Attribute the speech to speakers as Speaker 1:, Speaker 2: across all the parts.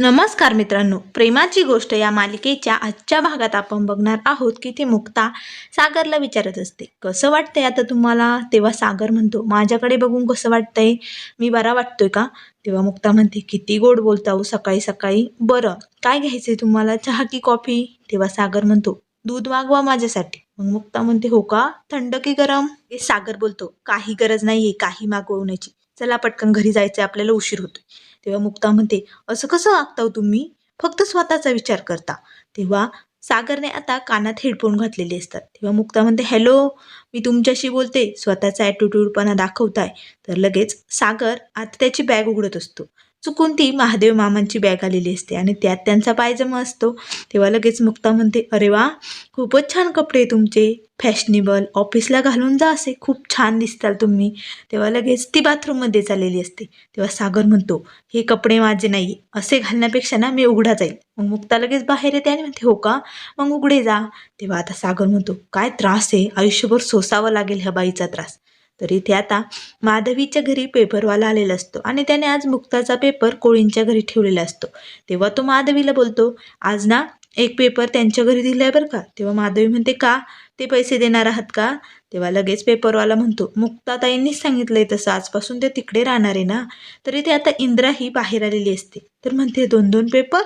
Speaker 1: नमस्कार मित्रांनो प्रेमाची गोष्ट या मालिकेच्या आजच्या भागात आपण बघणार आहोत की ती मुक्ता सागरला विचारत असते. कसं वाटतंय आता तुम्हाला? तेव्हा सागर म्हणतो माझ्याकडे बघून कसं वाटतंय? मी बरा वाटतोय का? तेव्हा मुक्ता म्हणते किती गोड बोलता हो सकाळी सकाळी. बरं काय घ्यायचंय तुम्हाला? चहा की कॉफी? तेव्हा सागर म्हणतो दूध मागवा माझ्यासाठी. मग मुक्ता म्हणते हो का? थंड की गरम? हे सागर बोलतो काही गरज नाहीये काही मागवण्याची. चला पटकन घरी जायचं आपल्याला उशीर होतोय. तेव्हा मुक्ता म्हणते असं कसं वागताव तुम्ही? फक्त स्वतःचा विचार करता. तेव्हा सागरने आता कानात हेडफोन घातलेले असतात. तेव्हा मुक्ता म्हणते हॅलो मी तुमच्याशी बोलते. स्वतःचा ॲटिट्यूडपणा दाखवताय. तर लगेच सागर आता त्याची बॅग उघडत असतो. चुकून ती महादेव मामांची बॅग आलेली असते आणि त्यात त्यांचा पायजमा असतो. तेव्हा लगेच मुक्ता म्हणते अरे वा खूपच छान कपडे तुमचे. फॅशनेबल ऑफिसला घालून जा असे. खूप छान दिसताल तुम्ही. तेव्हा लगेच ती बाथरूममध्ये चाललेली असते. तेव्हा सागर म्हणतो हे कपडे माझे नाही असे घालण्यापेक्षा ना मी उघडा जाईल. मग मुक्ता लगेच बाहेर येते आणि म्हणते हो का? मग उघडे जा. तेव्हा आता सागर म्हणतो काय त्रास आहे? आयुष्यभर सोसावा लागेल ह्या बाईचा त्रास. तर इथे आता माधवीच्या घरी पेपरवाला आलेला असतो आणि त्याने आज मुक्ताचा पेपर कोळींच्या घरी ठेवलेला असतो. तेव्हा तो माधवीला बोलतो आज ना एक पेपर त्यांच्या घरी दिलाय बरं का? तेव्हा माधवी म्हणते का? ते पैसे देणार आहात का? तेव्हा लगेच पेपरवाला म्हणतो मुक्ताताईंनीच सांगितलंय तसं आजपासून ते तिकडे राहणार आहे ना? तरी ते आता इंद्रा ही बाहेर आलेली असते. तर म्हणते दोन दोन पेपर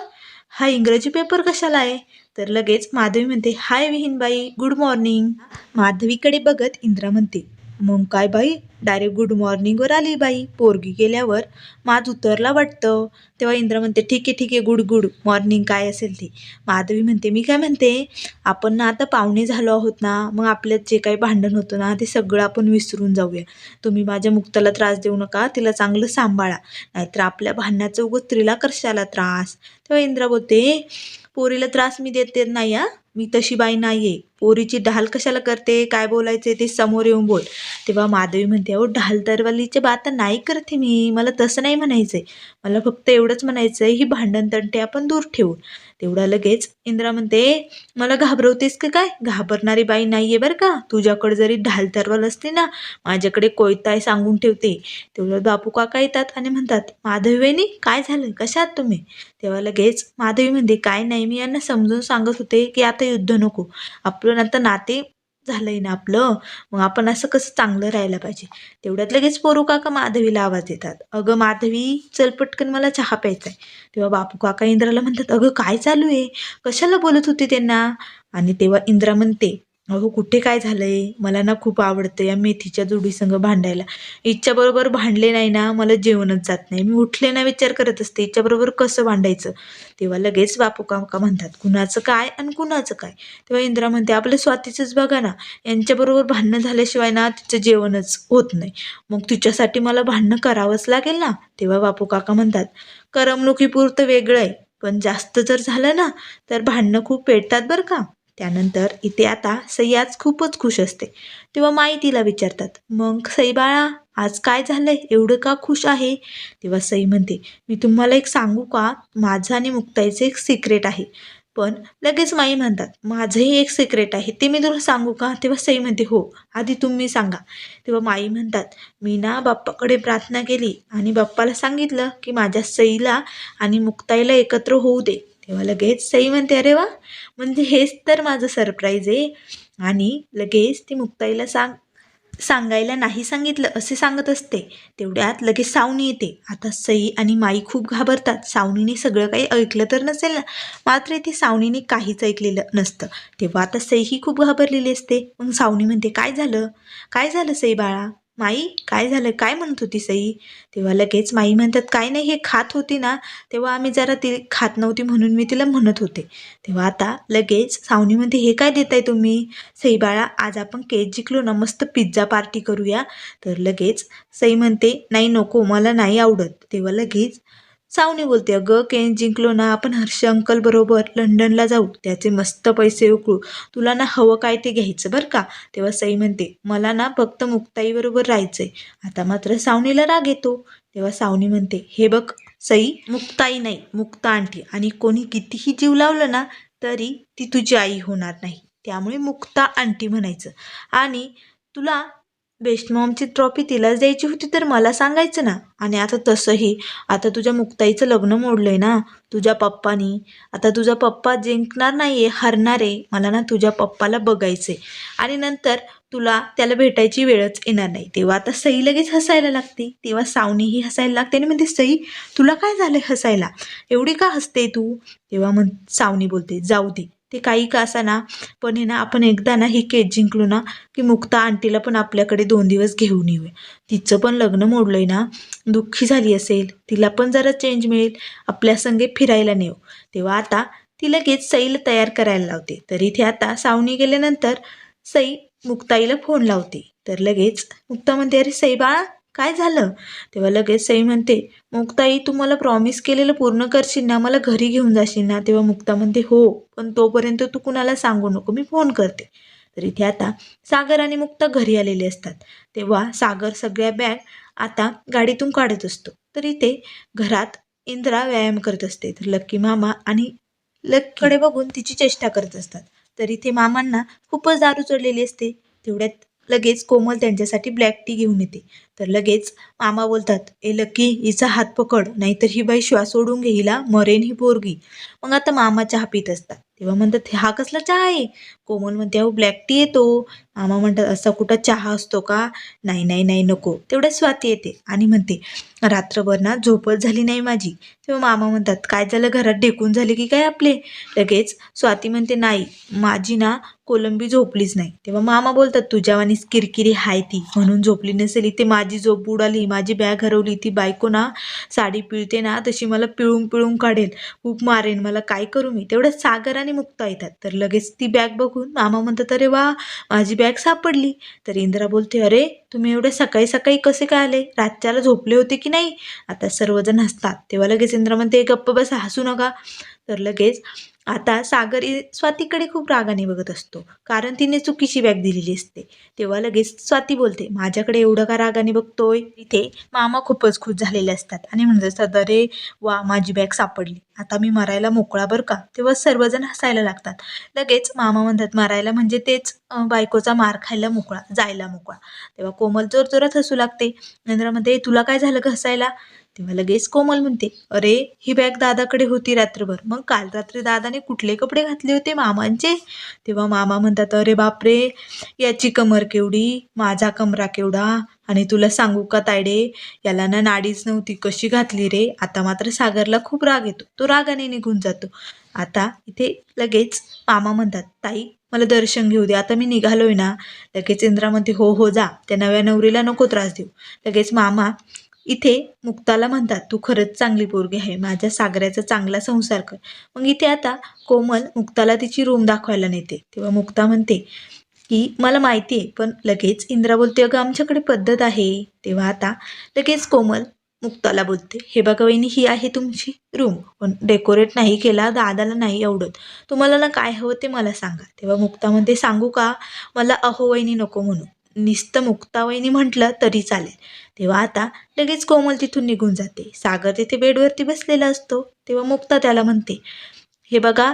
Speaker 1: हा इंग्रजी पेपर कशाला आहे? तर लगेच माधवी म्हणते हाय विहीनबाई गुड मॉर्निंग माधवीकडे बघत इंद्रा म्हणते मग काय बाई? डायरेक्ट गुड मॉर्निंगवर आली बाई. पोरगी गेल्यावर माज उतरला वाटतं. तेव्हा इंद्र म्हणते ठीक आहे ठीक आहे गुड गुड मॉर्निंग काय असेल ते. माधवी म्हणते मी काय म्हणते? आपण ना आता पाहुणे झालो आहोत ना. मग आपल्यात जे काही भांडण होतं ना ते सगळं आपण विसरून जाऊया. तुम्ही माझ्या मुक्ताला त्रास देऊ नका. तिला चांगलं सांभाळा. नाहीतर आपल्या भांडणाचं उगत स्त्रीला कशाला त्रास. तेव्हा इंद्रा बोलते पोरीला त्रास मी देते नाही हा. मी तशी बाई नाही आहे पोरीची ढाल कशाला करते? काय बोलायचे ते समोर येऊन बोल. तेव्हा माधवी म्हणते अहो ढाल तरवालीचे बात नाही करते मी. मला तसं नाही म्हणायचंय. मला फक्त एवढंच म्हणायचंय ही भांडण तंटे आपण दूर ठेवू. तेवढा लगेच इंद्रा म्हणते मला घाबरवतेस का काय? घाबरणारी बाई नाहीये बरं का? तुझ्याकडे जरी ढाल तरवाल असते ना माझ्याकडे कोयताय सांगून ठेवते. तेवढं बापू काका येतात आणि म्हणतात माधवी काय झालं? कशात तुम्ही? तेव्हा लगेच माधवी म्हणते काय नाही मी यांना समजून सांगत होते की आता युद्ध नको. आपलं आता नाते झालंय ना आपलं. मग आपण असं कसं चांगलं राहायला पाहिजे? तेवढ्यात लगेच पोरू काका माधवीला आवाज देतात. अगं माधवी चल पटकन मला चहा प्यायचा आहे तेव्हा बापू काका इंद्राला म्हणतात अगं काय चालू आहे? कशाला बोलत होती त्यांना? आणि तेव्हा इंद्रा म्हणते अगं कुठे काय झालंय? मला ना खूप आवडतं या मेथीच्या जोडीसंग भांडायला. हिच्याबरोबर भांडले नाही ना मला जेवणच जात नाही. मी उठले ना विचार करत असते हिच्याबरोबर कसं भांडायचं? तेव्हा लगेच बापू काका म्हणतात कुणाचं काय आणि कुणाचं काय? तेव्हा इंद्रा म्हणते आपलं स्वातीचंच बघा ना. यांच्याबरोबर भांडणं झाल्याशिवाय ना तिचं जेवणच होत नाही. मग तिच्यासाठी मला भांडणं करावंच लागेल ना? तेव्हा बापू काका म्हणतात करमणुकीपुरतं वेगळं आहे. पण जास्त जर झालं ना तर भांडणं खूप पेटतात बरं का? त्यानंतर इथे आता सई आज खूपच खुश असते. तेव्हा माई तिला विचारतात मग सई बाळा आज काय झालंय? एवढं का खुश आहे? तेव्हा सई म्हणते मी तुम्हाला एक सांगू का? माझं आणि मुक्ताईचं एक सिक्रेट आहे. पण लगेच माई म्हणतात माझंही एक सिक्रेट आहे ते मी तुला सांगू का? तेव्हा सई म्हणते हो आधी तुम्ही सांगा. तेव्हा माई म्हणतात मी ना बाप्पाकडे प्रार्थना केली आणि बाप्पाला सांगितलं की माझ्या सईला आणि मुक्ताईला एकत्र होऊ दे. तेव्हा लगेच सई म्हणते अरे वा म्हणजे हेच तर माझं सरप्राईज आहे. आणि लगेच ती मुक्ताईला सांग सांगायला नाही सांगितलं असे सांगत असते. तेवढ्यात लगेच सावनी येते. आता सई आणि माई खूप घाबरतात. सावनीने सगळं काही ऐकलं तर नसेल ना? मात्र इथे सावनीने काहीच ऐकलेलं नसतं. तेव्हा आता सई ही खूप घाबरलेली असते. मग सावनी म्हणते काय झालं? काय झालं सई बाळा? माई काय झालं? काय म्हणत होती सई? तेव्हा लगेच माई म्हणतात काय नाही हे खात होती ना तेव्हा आम्ही जरा ती खात नव्हती म्हणून मी तिला म्हणत होते. तेव्हा आता लगेच सावनी म्हणते हे काय देताय तुम्ही? सई बाळा आज आपण केस जिंकलो ना मस्त पिझ्झा पार्टी करूया. तर लगेच सई म्हणते नाही नको मला नाही आवडत. तेव्हा लगेच सावनी बोलते अगं केन जिंकलो ना आपण हर्ष अंकल बरोबर लंडनला जाऊ त्याचे मस्त पैसे उकळू. तुला ना हवं काय ते घ्यायचं बरं का? तेव्हा सई म्हणते मला ना फक्त मुक्ताईबरोबर राहायचंय. आता मात्र सावनीला राग येतो. तेव्हा सावनी म्हणते हे बघ सई मुक्ताई नाही मुक्ता आणती आणि कोणी कितीही जीव लावलं ना तरी ती तुझी आई होणार नाही. त्यामुळे मुक्ता आंटी म्हणायचं. आणि तुला बेस्ट मॉमची ट्रॉफी तिलाच द्यायची होती तर मला सांगायचं ना. आणि आता तसंही आता तुझ्या मुक्ताईचं लग्न मोडलंय ना. तुझ्या पप्पानी. आता तुझा पप्पा जिंकणार नाही आहे हरणार. आहे मला ना तुझ्या पप्पाला बघायचंय. आणि नंतर तुला त्याला भेटायची वेळच येणार नाही. तेव्हा आता सई लगेच हसायला लागते. तेव्हा सावनीही हसायला लागते आणि म्हणते सई तुला काय झालं हसायला? एवढी का हसते तू? तेव्हा म्हण सावनी बोलते जाऊ दे. ते काही का ना पण हे ना आपण एकदा ना ही केस जिंकलो ना की मुक्ता आंटीला पण आपल्याकडे दोन दिवस घेऊन येऊया तिचं पण लग्न मोडलंय ना दुःखी झाली असेल तिला पण जरा चेंज मिळेल आपल्या संगे फिरायला नेऊ. तेव्हा आता ती लगेच सईला तयार करायला लावते. तर इथे आता सावनी गेल्यानंतर सई मुक्ताईला फोन लावते. तर लगेच मुक्ता म्हणते अरे सई बाळा काय झालं? तेव्हा लगेच सई म्हणते मुक्ताई तू मला प्रॉमिस केलेलं पूर्ण करशील ना मला घरी घेऊन जाशील ना? तेव्हा मुक्ता म्हणते हो पण तोपर्यंत तू कुणाला सांगू नको मी फोन करते. तर इथे आता सागर आणि मुक्ता घरी आलेले असतात. तेव्हा सागर सगळ्या बॅग आता गाडीतून काढत असतो. तर इथे घरात इंद्रा व्यायाम करत असते. तर लक्की मामा आणि लक्कीकडे बघून तिची चेष्टा करत असतात. तर इथे मामांना खूपच दारू चढलेली असते. तेवढ्यात लगेच कोमल त्यांच्यासाठी ब्लॅक टी घेऊन येते. तर लगेच मामा बोलतात ए लकी हिचा हात पकड नाहीतर ही बाई श्वास सोडून घे हिला मरेन ही पोरगी. मग आता मामा चहा पित असतात. तेव्हा म्हणतात हा कसला चहा आहे? कोमल म्हणते अहो ब्लॅक टी येतो. मामा म्हणतात असा कुठं चहा असतो का? नाही नाही नाही नको. तेवढ्या स्वाती येते आणि म्हणते रात्रभर ना झोपच झाली नाही माझी. तेव्हा मामा म्हणतात काय झालं? घरात ढेकून झाले की काय आपले? लगेच स्वाती म्हणते नाही माझी ना कोलंबी झोपलीच नाही. तेव्हा मामा बोलतात तुझ्यावानीच किरकिरी हाय ती म्हणून झोपली नसेल इथे माझी माझी झोप बुडाली माझी बॅग हरवली ती बायको ना साडी पिळते ना तशी मला पिळून पिळून काढेल खूप मारेन मला काय करू मी? तेवढं सागर आणि मुक्ता येतात. तर लगेच ती बॅग बघून मामा म्हणतात अरे वा माझी बॅग सापडली. तर इंद्रा बोलते अरे तुम्ही एवढ्या सकाळी सकाळी कसे काय आले? रातच्याला झोपले होते की नाही? आता सर्वजण हसतात. तेव्हा लगेच इंद्रा म्हणते गप्प बसा हसू नका. तर लगेच आता सागर स्वातीकडे खूप रागाने बघत असतो. कारण तिने चुकीची बॅग दिलेली असते. तेव्हा लगेच स्वाती बोलते माझ्याकडे एवढं का रागाने बघतोय? इथे मामा खूपच खुश झालेले असतात आणि म्हणत असतात अरे वा माझी बॅग सापडली. आता मी मरायला मोकळा बरं का? तेव्हा सर्वजण हसायला लागतात. लगेच मामा म्हणतात मारायला म्हणजे तेच बायकोचा मार खायला मोकळा जायला मोकळा. तेव्हा कोमल जोर जोरात हसू लागते. नंतर म्हणते तुला काय झालं का हसायला? तेव्हा लगेच कोमल म्हणते अरे ही बॅग दादाकडे होती रात्रभर. मग काल रात्री दादाने कुठले कपडे घातले होते मामांचे? तेव्हा मामा म्हणतात अरे बापरे याची कमर केवढी माझा कमरा केवढा. आणि तुला सांगू का तायडे याला ना नाडीच नव्हती कशी घातली रे? आता मात्र सागरला खूप राग येतो. तो रागाने निघून जातो. आता इथे लगेच मामा म्हणतात ताई मला दर्शन घेऊ दे. आता मी निघालोय ना. लगेच इंद्रा म्हणते हो हो जा. त्या नव्या नवरीला नको त्रास देऊ. लगेच मामा इथे मुक्ताला म्हणतात तू खरंच चांगली पोरगी आहे माझ्या सागराचा चांगला संसार कर. मग इथे आता कोमल मुक्ताला तिची रूम दाखवायला नेते. तेव्हा मुक्ता म्हणते की मला माहिती आहे पण लगेच इंद्रा बोलते अगं आमच्याकडे पद्धत आहे. तेव्हा आता लगेच कोमल मुक्ताला बोलते हे बघा वहिनी ही आहे तुमची रूम पण डेकोरेट नाही केला दादाला नाही आवडत. तुम्हाला ना काय हवं ते मला सांगा. तेव्हा मुक्ता म्हणते सांगू का? मला अहो वहिनी नको म्हणू नुसतं मुक्ता वहिनी म्हटलं तरी चालेल. तेव्हा आता लगेच कोमल तिथून निघून जाते. सागर तिथे बेडवरती बसलेला असतो. तेव्हा मुक्ता त्याला म्हणते हे बघा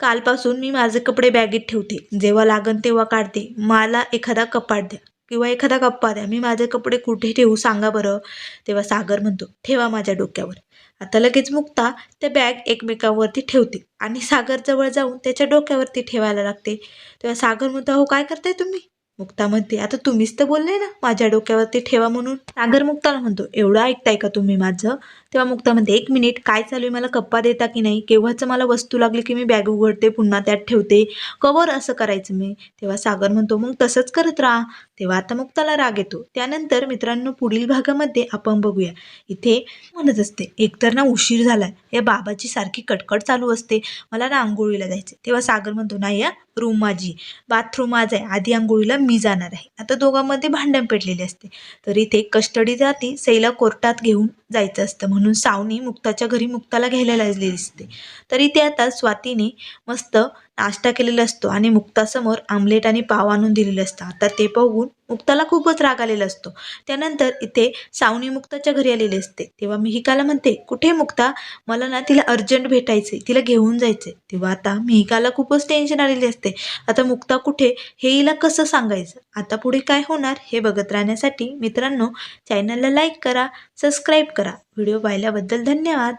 Speaker 1: कालपासून मी माझे कपडे बॅगेत ठेवते. जेव्हा लागन तेव्हा काढते. मला एखादा कपाट द्या किंवा एखादा कप्पा द्या. मी माझे कपडे कुठे ठेवू सांगा बरं. तेव्हा सागर म्हणतो ठेवा माझ्या डोक्यावर. आता लगेच मुक्ता त्या बॅग एकमेकांवरती ठेवते आणि सागरजवळ जाऊन त्याच्या डोक्यावरती ठेवायला लागते. तेव्हा सागर म्हणतो हो काय करताय तुम्ही? मुक्ता म्हणते आता तुम्हीच तर बोलले ना माझ्या डोक्यावरती ठेवा म्हणून. सागर मुक्ताला म्हणतो एवढं ऐकताय का तुम्ही माझं? तेव्हा मुक्ता म्हणते एक मिनिट काय चालू आहे? मला कप्पा देता की नाही? केव्हाच मला वस्तू लागली की मी बॅग उघडते पुन्हा त्यात ठेवते? कवर असं करायचं मी? तेव्हा सागर म्हणतो मग तसंच करत राहा. तेव्हा आता मुक्ताला राग येतो. त्यानंतर मित्रांनो पुढील भागामध्ये आपण बघूया. इथे म्हणत असते एकतर ना उशीर झालाय. या बाबाची सारखी कटकट चालू असते. मला ना आंघोळीला जायचे तेव्हा सागर म्हणतो नाही या रूम माझी बाथरूम माझं आहे. आधी आंघोळीला मी जाणार आहे. आता दोघांमध्ये भांडण पेटलेले असते. तर इथे कस्टडी जाती सैला कोर्टात घेऊन जायचं असतं. म्हणून सावनी मुक्ताच्या घरी मुक्ताला घ्यायला लागलेली दिसते. तरी ते आता स्वातीने मस्त नाश्ता केलेला असतो आणि मुक्तासमोर आमलेट आणि पाव आणून दिलेलं असतं आता ते बघून मुक्ताला खूपच राग आलेला असतो. त्यानंतर इथे सावनी मुक्ताच्या घरी आलेली असते. तेव्हा मिहिकाला म्हणते कुठे मुक्ता? मला ना तिला अर्जंट भेटायचे तिला घेऊन जायचे तेव्हा आता मिहिकाला खूपच टेन्शन आलेली असते. आता मुक्ता कुठे? हे हिला कसं सांगायचं? आता पुढे काय होणार? हे बघत राहण्यासाठी मित्रांनो चॅनलला लाईक करा सबस्क्राईब करा. व्हिडिओ पाहिल्याबद्दल धन्यवाद.